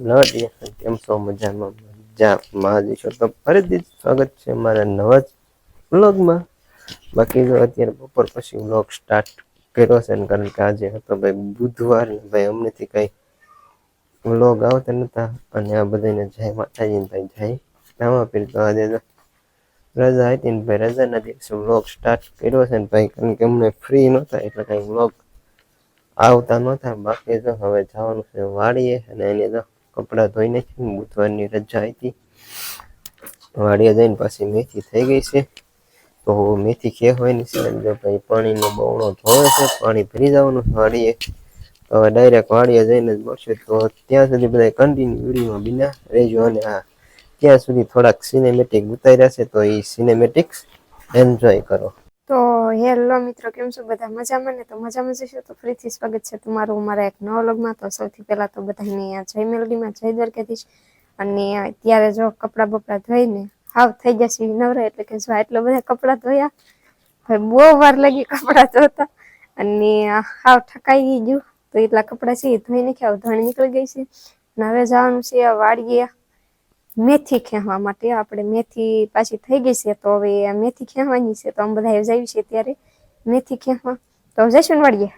નવડી કેમ છો? મજામાં મજામાં. જ છો? તો ફરીથી સ્વાગત છે મારા નવા જ વ્લોગમાં. બાકી તો અત્યારે બપોર પછી વ્લોગ સ્ટાર્ટ કર્યો છે કારણ કે આજે હતો ભાઈ બુધવાર ભાઈ અમનેથી કઈ વ્લોગ આવતા નતા. અને આ બધાને જય માતાજી ને ભાઈ જય રામાપીર તો આજે રજા હતી ને ભાઈ, રજાના દિવસે વ્લોગ સ્ટાર્ટ કર્યો છે ને ભાઈ, કારણ કે અમને ફ્રી નહોતા એટલે કઈ વ્લોગ આવતા નતા બાકી તો હવે જવાનું છે વાડીએ અને એને તો કપડાં ધોઈ નાખી બુધવારની રજા હતી વાડીએ જઈને પાછી મેથી થઈ ગઈ છે. તો મેથી ખેવાની છે? જો ભાઈ પાણીનો બવણો ધોવે છે, પાણી ભરી જવાનું છે વાડીએ. હવે ડાયરેક્ટ વાડીએ જઈને જ મળશે. તો ત્યાં સુધી બધા કન્ટિન્યુ વિડીયોમાં બિના રહેજો અને હા ત્યાં સુધી થોડાક સિનેમેટિક ઉતાર્યા છે, તો એ સિનેમેટિક્સ એન્જોય કરો. તો હેલો મિત્રો, કેમ છો? બધા મજામાં ને? તો મજામાં જશો તો ફરીથી સ્વાગત છે તમારું મારા એક નવા વ્લોગમાં. તો સૌથી પહેલા તો બધાને આ જય મેલડીમાં જય દ્વારકાધીશ. અને અત્યારે જો કપડાં બપડા ધોઈને હાવ થઈ જશે નવરા, એટલે કે જો એટલો બધા કપડાં ધોયા, હવે બહુ વાર લાગી કપડાં ધોતા. અને હાવ ઠકાઈ ગયું. તો એટલા કપડાં છે એ ધોઈ નાખ્યા ધોઈ નીકળી ગઈ છે. અને હવે જવાનું છે વાડીએ. મેથી ખેંચવા માટે. આપણે મેથી પાછી થઈ ગઈ છે તો હવે મેથી ખેંચવાની છે તો આમ બધા જાય છે ત્યારે મેથી ખેંચવા. તો જઈશું વાડીએ?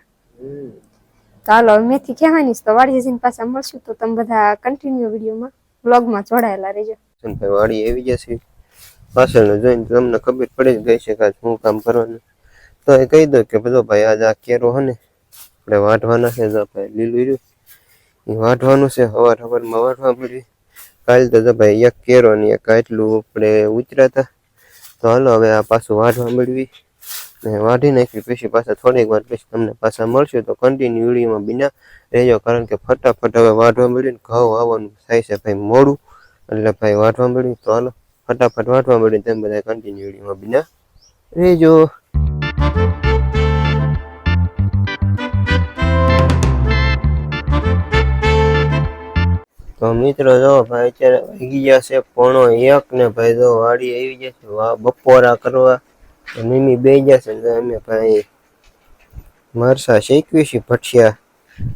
ચાલો મેથી ખેંચવાની છે તો વાડીએ જઈને પાછા મળશું તો તમે બધા કન્ટિન્યુ વિડીયોમાં વ્લોગમાં જોડાયેલા રહેજો. ભાઈ વાડી આવી જશે પાછળનું જોઈને તમને ખબર પડી જ ગઈ છે કે શું કામ કરવાનું. તો એ કહી દો કે બધો ભાઈ આજ આ કેરો હે ને આપણે વાટવાના છે જો ભાઈ લીલું એ વાઢવાનું છે હવાર હવારમાં વાટવા પડ્યું કાલ તો ભાઈ એક કેરો ને એક આટલું આપણે ઉતર્યા હતા તો હાલો હવે આ પાછું વાઢવા મળવી ને વાઢી નાખી, પછી પાછા થોડીક વાર પછી તમને પાછા મળશું. તો કન્ટિન્યુ વિડીયોમાં બિના રહેજો, કારણ કે ફટાફટ હવે વાઢવા મળ્યું ને ઘઉં આવવાનું થાય છે ભાઈ મોડું. એટલે ભાઈ વાઢવા મળ્યું તો હાલો, ફટાફટ વાઢવા મળ્યું તેમ બધા કન્ટિન્યુ વિડીયોમાં બિના રહેજો. મિત્રો જો ભાઈ અત્યારે વાગી ગયા છે પોણો એક ને ભાઈ જો વાડી આવી ગયા વા બપોરા કરવા મીમી બે છે. ને અમે ભાઈ મરસા શેકવી છે ભઠિયા.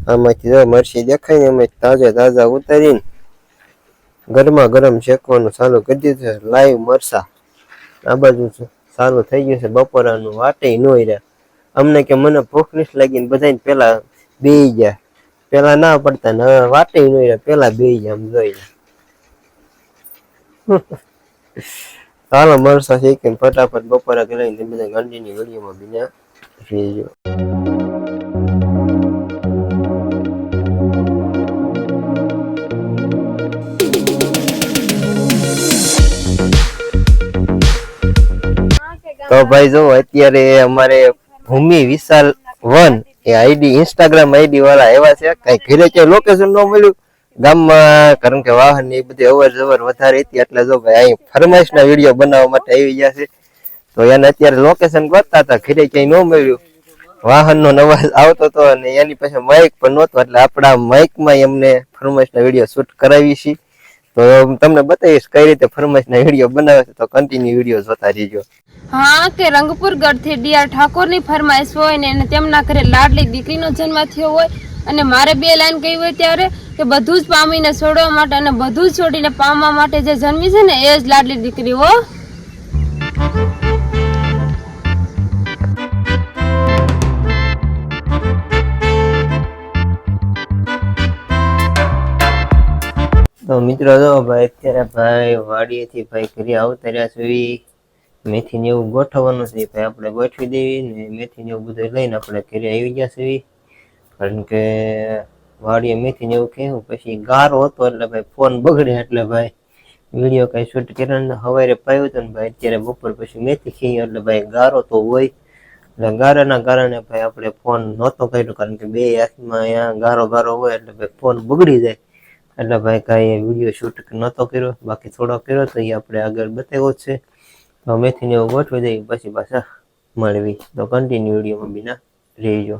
આમાંથી જો મરસી દેખાય ને અમે તાજા તાજા ઉતારીને ગરમા ગરમ શેકવાનું ચાલુ કરી દીધું છે. લાઈવ મરસા. આ બાજુ ચાલુ થઈ ગયું છે. બપોરાનું વાટે નો રહ્યા. અમને કે મને ભૂખ નથી લાગીને બધાને પહેલાં બે ગયા. પેલા ના પડતા ને હવે વાટે ન રહ્યા પેલા બે આમ જોઈ ચાલો મરસા શીખીને ફટાફટ બપોરા કરાવીને બધા ગાંધીની વિડીયોમાં બીજા રહેજો તો ભાઈ જો, અત્યારે અમારે ભૂમિ વિશાલ વન એ આઈડી ઇન્સ્ટાગ્રામ આઈડી વાળા એવા છે. કઈ ઘરે ક્યાંય લોકેશન ન મળ્યું. ગામમાં, કારણ કે વાહનની બધી અવર જવર વધારે હતી. એટલે જો ભાઈ અહીં ફરમાઈશ ના વીડિયો બનાવવા માટે આવી ગયા છે. તો એને અત્યારે લોકેશન ગોતતા હતા. ઘરે ક્યાંય ન મળ્યું. વાહન નો અવાજ આવતો હતો અને એની પાસે માઇક પણ નહોતો. એટલે આપણા માઇકમાં એમને ફરમાઈશ ના વીડિયો શૂટ કરાવી છે. તો તમને બતાવીશ કઈ રીતે ફરમાઈશ ના વીડિયો બનાવે છે, તો કન્ટિન્યુ વીડિયો જોતા રહેજો. હા, કે રંગપુર ગઢથી ડીઆર ઠાકોરની ફરમાઈશ હોય ને તેમના ઘરે લાડલી દીકરીનો જન્મ થયો હોય, અને મારે બે લાઈન કહી હોય ત્યારે કે બધું જ પામીને છોડવા માટે અને બધું જ છોડીને પામવા માટે જે જન્મી છે ને, એ જ લાડલી દીકરી, હો. તો મિત્રો જો ભાઈ, અત્યારે ભાઈ વાડીએથી ભાઈ ઘરે આવતા રહ્યા છે મેથી ને એવું ગોઠવવાનું છે. ભાઈ આપણે ગોઠવી દેવી ને મેથી ને એવું બધું લઈને આપણે ઘરે આવી ગયા છે કારણ કે વાડીએ મેથી ને એવું કહેવું પછી ગારો હતો એટલે ભાઈ ફોન બગડે એટલે ભાઈ વીડિયો કઈ શૂટ કર્યો હવારે પાયું હતું ને ભાઈ, અત્યારે બપોર પછી મેથી ખીઈ એટલે ભાઈ ગારો તો હોય. એટલે ગારાના કારણે ભાઈ આપણે ફોન નહોતો કર્યો, કારણ કે બે હાથમાં અહીંયા ગારો ગારો હોય એટલે ભાઈ ફોન બગડી જાય. એટલે ભાઈ કાંઈ વીડિયો શૂટ નહોતો કર્યો, બાકી થોડો કર્યો તો એ આપણે આગળ બતાવ્યો છે. તો મેથીને એવું ગોઠવી દઈએ, પછી પાછા મળવી. તો કન્ટિન્યુ વિડીયોમાં બીના રહેજો.